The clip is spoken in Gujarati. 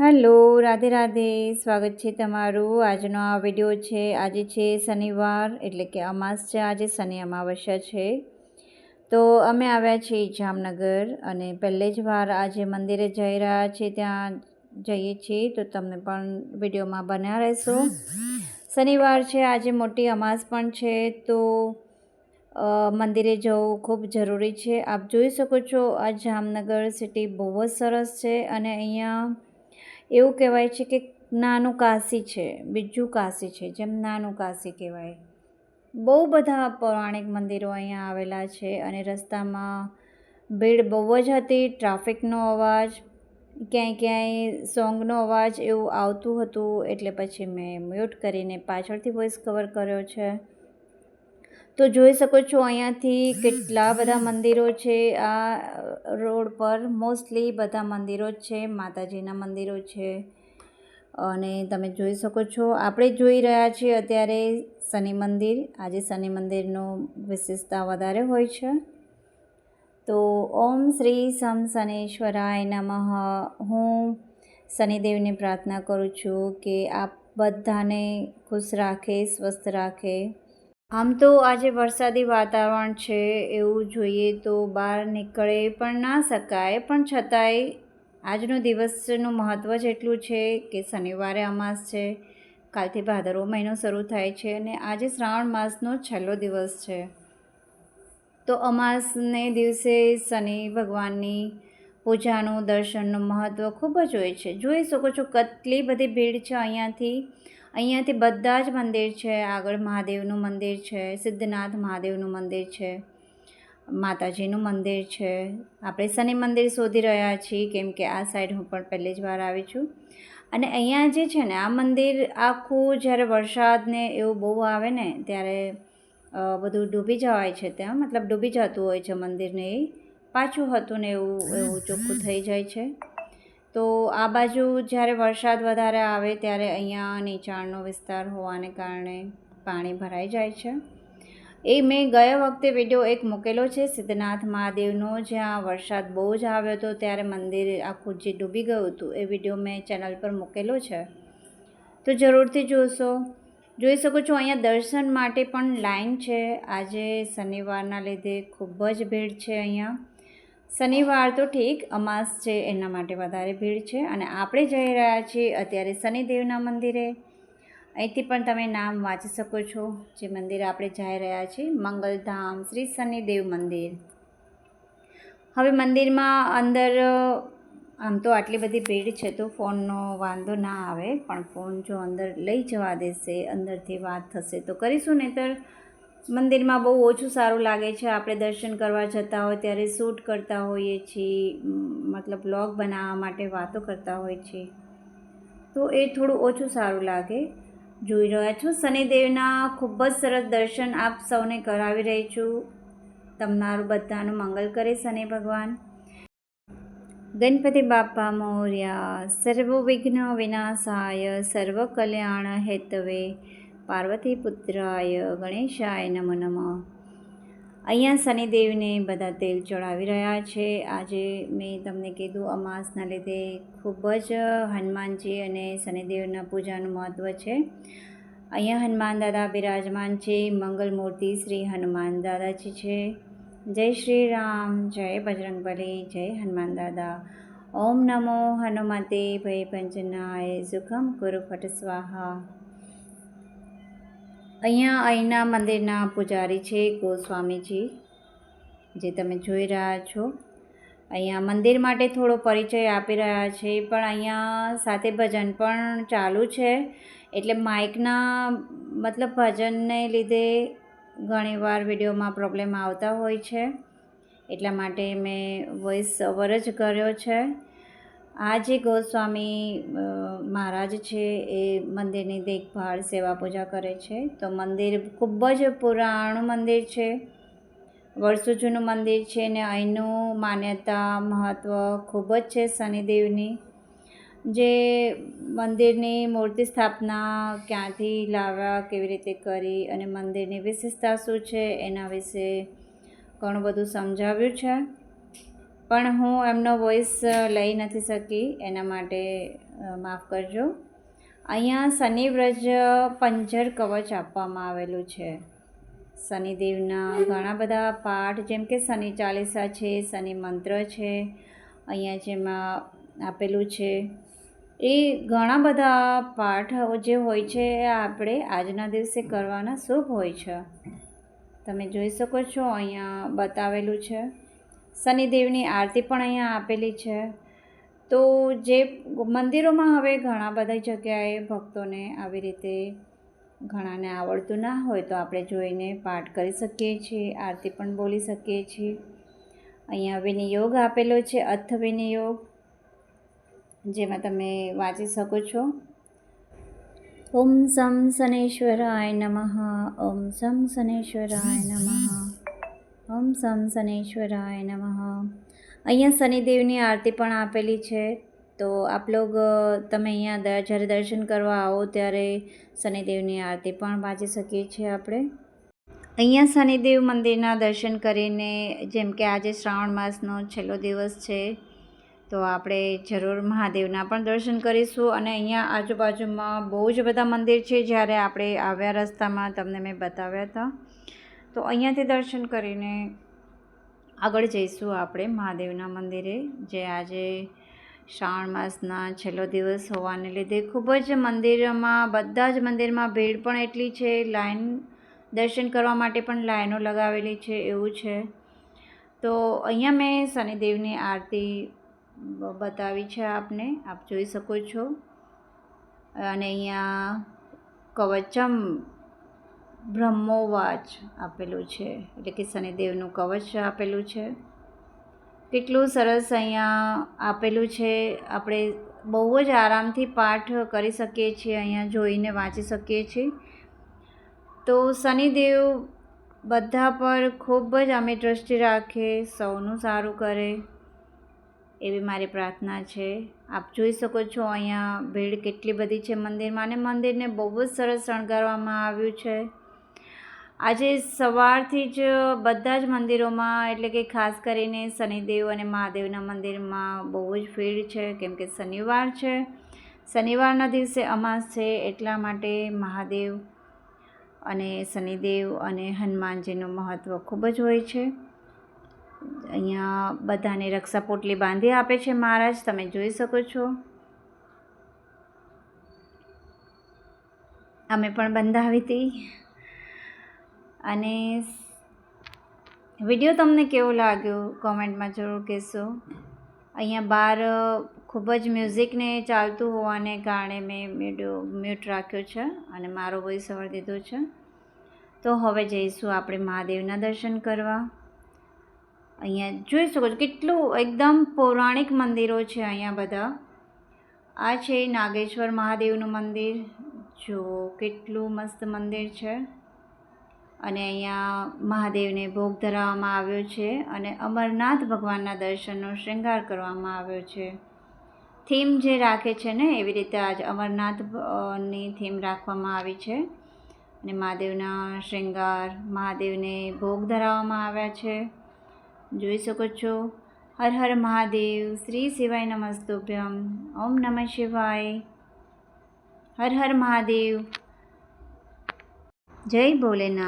હેલો, રાધે રાધે. સ્વાગત છે તમારું. આજનો આ વીડિયો છે, આજે છે શનિવાર, એટલે કે અમાસ છે, આજે શનિ અમાવસ્યા છે. તો અમે આવ્યા છીએ જામનગર અને પહેલે જ વાર આજે મંદિરે જઈ રહ્યા છીએ, ત્યાં જઈએ છીએ, તો તમને પણ વિડીયોમાં બન્યા રહેશો. શનિવાર છે, આજે મોટી અમાસ પણ છે, તો મંદિરે જવું ખૂબ જરૂરી છે. આપ જોઈ શકો છો, આ જામનગર સિટી બહુ જ સરસ છે અને અહીંયા એવું કહેવાય છે કે નાનું કાશી છે, બીજું કાશી છે, જેમ નાનું કાશી કહેવાય. બહુ બધા પૌરાણિક મંદિરો અહીંયા આવેલા છે અને રસ્તામાં ભીડ બહુ જ હતી, ટ્રાફિકનો અવાજ, ક્યાંય ક્યાંય સોંગનો અવાજ એવું આવતું હતું, એટલે પછી મેં મ્યુટ કરીને પાછળથી વોઇસ કવર કર્યો છે. તો જોઈ શકો છો અહીંયાથી કેટલા બધા મંદિરો છે. આ રોડ પર મોસ્ટલી બધા મંદિરો જ છે. માતાજીના મંદિરો છે. અને તમે જોઈ શકો છો, આપણે જોઈ રહ્યા છીએ અત્યારે શનિ મંદિર. આજે શનિ મંદિરનું વિશેષતા વધારે હોય છે. તો ઓમ શ્રી સમ શનેશ્વરાય નમઃ. હું શનિદેવને પ્રાર્થના કરું છું કે આપ બધાને ખુશ રાખે, સ્વસ્થ રાખે. આમ તો આજે વરસાદી વાતાવરણ છે એવું જોઈએ તો બહાર નીકળે પણ ના શકાય. પણ છતાંય આજનો દિવસનું મહત્ત્વ જેટલું છે કે શનિવારે અમાસ છે, કાલથી ભાદરવો મહિનો શરૂ થાય છે અને આજે શ્રાવણ માસનો છેલ્લો દિવસ છે. તો અમાસને દિવસે શનિ ભગવાનની પૂજાનું, દર્શનનું મહત્ત્વ ખૂબ જ હોય છે. જોઈ શકો છો કેટલી બધી ભીડ છે અહીંયાથી. અહીંયાથી બધા જ મંદિર છે. આગળ મહાદેવનું મંદિર છે. સિદ્ધનાથ મહાદેવનું મંદિર છે. માતાજીનું મંદિર છે. આપણે શનિ મંદિર શોધી રહ્યા છીએ, કેમ કે આ સાઈડ હું પણ પહેલી જ વાર આવી છું. અને અહીંયા જે છે ને, આ મંદિર આખું જ્યારે વરસાદને એવું બહુ આવે ને, ત્યારે બધું ડૂબી જવાય છે ત્યાં. મતલબ ડૂબી જતું હોય છે મંદિરને એ. પાછું હતું ને એવું એવું ચોખ્ખું થઈ જાય છે. તો આ બાજુ જ્યારે વરસાદ વધારે આવે ત્યારે અહીંયા નીચાણનો વિસ્તાર હોવાને કારણે પાણી ભરાઈ જાય છે. એ મેં ગયા વખતે વીડિયો એક મૂકેલો છે, સિદ્ધનાથ મહાદેવનો, જ્યાં વરસાદ બહુ જ આવ્યો હતો ત્યારે મંદિર આખું જે ડૂબી ગયું હતું એ વીડિયો મેં ચેનલ પર મૂકેલો છે. તો જરૂરથી જોશો. જોઈ શકો છો અહીંયા દર્શન માટે પણ લાઈન છે. આજે શનિવારના લીધે ખૂબ જ ભીડ છે અહીંયા. શનિવાર તો ઠીક, અમાસ છે એના માટે વધારે ભીડ છે અને આપણે જઈ રહ્યા છીએ અત્યારે શનિદેવના મંદિરે. અહીંથી પણ તમે નામ વાંચી શકો છો, જે મંદિર આપણે જઈ રહ્યા છીએ, મંગલધામ, શ્રી શનિદેવ મંદિર. હવે મંદિરમાં અંદર, આમ તો આટલી બધી ભીડ છે તો ફોનનો વાંધો ના આવે, પણ ફોન જો અંદર લઈ જવા દેશે, અંદરથી વાત થશે તો કરીશું, નહીંતર મંદિરમાં બહુ ઓછું સારું લાગે છે. આપણે દર્શન કરવા જતા હોય, ત્યારે શૂટ કરતા હોઈએ છીએ મતલબ બ્લોગ બનાવવા માટે વાતો કરતા હોઈએ છીએ. તો એ થોડું ઓછું સારું લાગે. જોઈ રહ્યા છો, શનિદેવના ખૂબ જ સરસ દર્શન આપ સૌને કરાવી રહી છું. તમારું બધાનું મંગલ કરે શનિ ભગવાન. ગણપતિ બાપા મોર્યા સર્વ વિઘ્ન વિનાશાય સર્વ કલ્યાણ હેતવે. પાર્વતી પુત્રાય ગણેશાય નમો નમઃ. અહીંયા શનિદેવને બધા તેલ ચડાવી રહ્યા છે. આજે મેં તમને કીધું, અમાસના લીધે ખૂબ જ હનુમાનજી અને શનિદેવના પૂજાનું મહત્ત્વ છે. અહીંયા હનુમાન દાદા બિરાજમાન છે. મંગલ મૂર્તિ શ્રી હનુમાન દાદાજી છે. જય શ્રી રામ. જય બજરંગબલી. જય હનુમાન દાદા. ઓમ નમો હનુમતે. ભય પંચનાય સુખમ કુરુ ફટ સ્વાહા. અહીંયા અહીંના મંદિરના પૂજારી છે ગોસ્વામીજી, જે તમે જોઈ રહ્યા છો. અહીંયા મંદિર માટે થોડો પરિચય આપી રહ્યા છે, પણ અહીંયા સાથે ભજન પણ ચાલુ છે. એટલે માઇકના મતલબ ભજનને લીધે ઘણીવાર વિડીયોમાં પ્રોબ્લેમ આવતા હોય છે. એટલા માટે મેં વોઇસ ઓવર જ કર્યો છે. આ જે ગોસ્વામી મહારાજ છે એ મંદિરની દેખભાળ, સેવા પૂજા કરે છે. તો મંદિર ખૂબ જ પુરાણું મંદિર છે. વર્ષો જૂનું મંદિર છે ને અહીંનું માન્યતા મહત્ત્વ ખૂબ જ છે શનિદેવની. જે મંદિરની મૂર્તિ સ્થાપના ક્યાંથી લાવ્યા કેવી રીતે કરી અને મંદિરની વિશેષતા શું છે એના વિશે ઘણું બધું સમજાવ્યું છે. પણ હું એમનો વોઇસ લઈ નથી શકી. એના માટે માફ કરજો. અહીંયા શનિવ્રજ પંજર કવચ આપવામાં આવેલું છે. શનિદેવના ઘણા બધા પાઠ, જેમ કે શનિ ચાલીસા છે, શનિ મંત્ર છે, અહીંયા જેમાં આપેલું છે. એ ઘણા બધા પાઠ જે હોય છે એ આપણે આજના દિવસે કરવાના શુભ હોય છે. તમે જોઈ શકો છો અહીંયા બતાવેલું છે. શનિદેવની આરતી પણ અહીંયા આપેલી છે. તો જે મંદિરોમાં હવે ઘણા બધા જગ્યાએ ભક્તોને આવી રીતે ઘણાને આવડતું ના હોય તો આપણે જોઈને પાઠ કરી શકીએ છીએ, આરતી પણ બોલી શકીએ છીએ. અહીંયા વિનિયોગ આપેલો છે, અર્થ વિનિયોગ, જેમાં તમે વાંચી શકો છો. ઓમ સમ શનેશ્વરાય નમઃ, ઓમ સમ શનેશ્વરાય નમઃ. ઓમ સમ શનેશ્વરાય નમઃ. અહીંયા શનિદેવની આરતી પણ આપેલી છે. તો આપ લોગ તમે અહીંયા જ્યારે દર્શન કરવા આવો ત્યારે શનિદેવની આરતી પણ વાંચી શકીએ છીએ આપણે. અહીંયા શનિદેવ મંદિરના દર્શન કરીને, જેમ કે આજે શ્રાવણ માસનો છેલ્લો દિવસ છે, તો આપણે જરૂર મહાદેવના પણ દર્શન કરીશું. અને અહીંયા આજુબાજુમાં બહુ જ બધા મંદિર છે. જ્યારે આપણે આવ્યા રસ્તામાં, તમને મેં બતાવ્યા હતા. તો અહીંયાથી દર્શન કરીને આગળ જઈશું આપણે મહાદેવના મંદિરે, જે આજે શ્રાવણ માસના છેલ્લો દિવસ હોવાને લીધે ખૂબ જ મંદિરમાં, બધા જ મંદિરમાં ભીડ પણ એટલી છે, લાઈન દર્શન કરવા માટે પણ લાઈનો લગાવેલી છે, એવું છે. તો અહીંયા મેં શનિદેવની આરતી બતાવી છે આપને, આપ જોઈ શકો છો. અને અહીંયા કવચમ બ્રહ્મોવાચ આપેલું છે. એટલે કે શનિદેવનું કવચ આપેલું છે. કેટલું સરસ અહીંયા આપેલું છે. આપણે બહુ જ આરામથી પાઠ કરી શકીએ છીએ, અહીંયા જોઈને વાંચી શકીએ છીએ. તો શનિદેવ બધા પર ખૂબ જ અમે દ્રષ્ટિ રાખે, સૌનું સારું કરે એવી મારી પ્રાર્થના છે. આપ જોઈ શકો છો અહીંયા ભીડ કેટલી બધી છે મંદિરમાં અને મંદિરને બહુ જ સરસ શણગારવામાં આવ્યું છે. આજે સવારથી જ બધા જ મંદિરોમાં, એટલે કે ખાસ કરીને શનિદેવ અને મહાદેવના મંદિરમાં બહુ જ ભીડ છે, કેમ કે શનિવાર છે. શનિવારના દિવસે અમાસ છે, એટલા માટે મહાદેવ અને શનિદેવ અને હનુમાનજીનું મહત્ત્વ ખૂબ જ હોય છે. અહીંયા બધાને રક્ષા પોટલી બાંધી આપે છે મહારાજ, તમે જોઈ શકો છો. અમે પણ બંધાવી હતી. અને વીડિયો તમને કેવો લાગ્યો? કોમેન્ટમાં જરૂર કહેશો. અહીંયા બહાર ખૂબ જ મ્યુઝિકને ચાલતું હોવાને કારણે મેં વીડિયો મ્યુટ રાખ્યો છે અને મારો વોઇસ ઓવર દીધો છે. તો હવે જઈશું આપણે મહાદેવના દર્શન કરવા. અહીંયા જોઈ શકો છો કેટલું એકદમ પૌરાણિક મંદિરો છે અહીંયા બધા. આ છે નાગેશ્વર મહાદેવનું મંદિર. જો કેટલું મસ્ત મંદિર છે. અને અહીંયા મહાદેવને ભોગ ધરાવવામાં આવ્યો છે અને અમરનાથ ભગવાનના દર્શનનો શૃંગાર કરવામાં આવ્યો છે. થીમ જે રાખે છે ને, એવી રીતે આજ અમરનાથની થીમ રાખવામાં આવી છે. અને મહાદેવના શૃંગાર, મહાદેવને ભોગ ધરાવવામાં આવ્યા છે. જોઈ શકો છો, હર હર મહાદેવ, શ્રી શિવાય નમસ્તુભ્યમ, ઓમ નમઃ શિવાય. હર હર મહાદેવ. જય ભોલેનાથ.